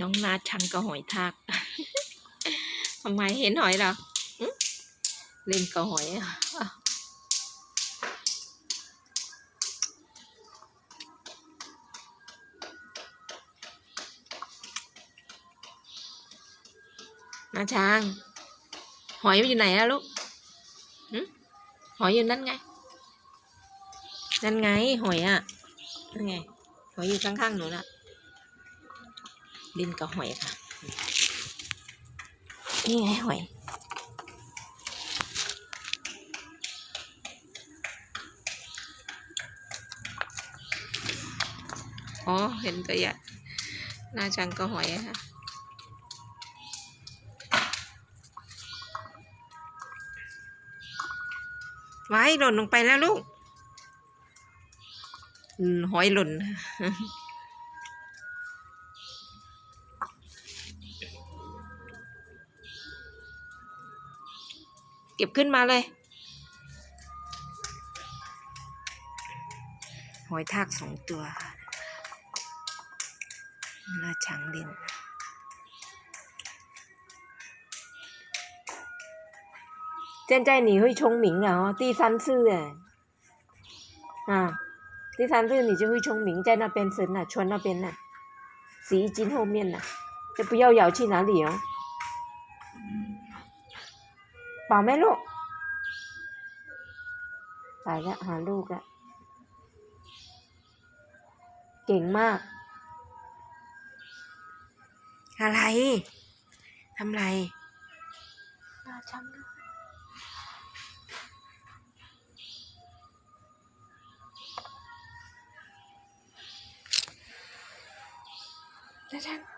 น้องนาชังกับหอยทากทำไมเห็นหอยเหรอเล่นกับหอยนาช้างหอยอยู่ไหนอะลูกหอยอยู่นั่นไง นั่นไง หอยอะนั่นไง หอยอยู่ข้างๆหนูน่ะ เล่นกับหอยค่ะ นี่ไงหอย อ๋อ เห็นตัวใหญ่หน้าจังก็หอยค่ะไว้หล่นลงไปแล้วลูก หอยหล่น เก็บขึ้นมาเลย หอยทากสองตัวค่ะน่าช้างเล่น 现在你会聪明了哦，第三次哎，啊，第三次你就会聪明，在那边伸了，穿那边呢，洗衣机后面呢，就不要咬去哪里哦。 饱没ลูกไปแล้วหาลูกอะเก่งมาก อะไรทำไรน่าชังด้วยน่าชัง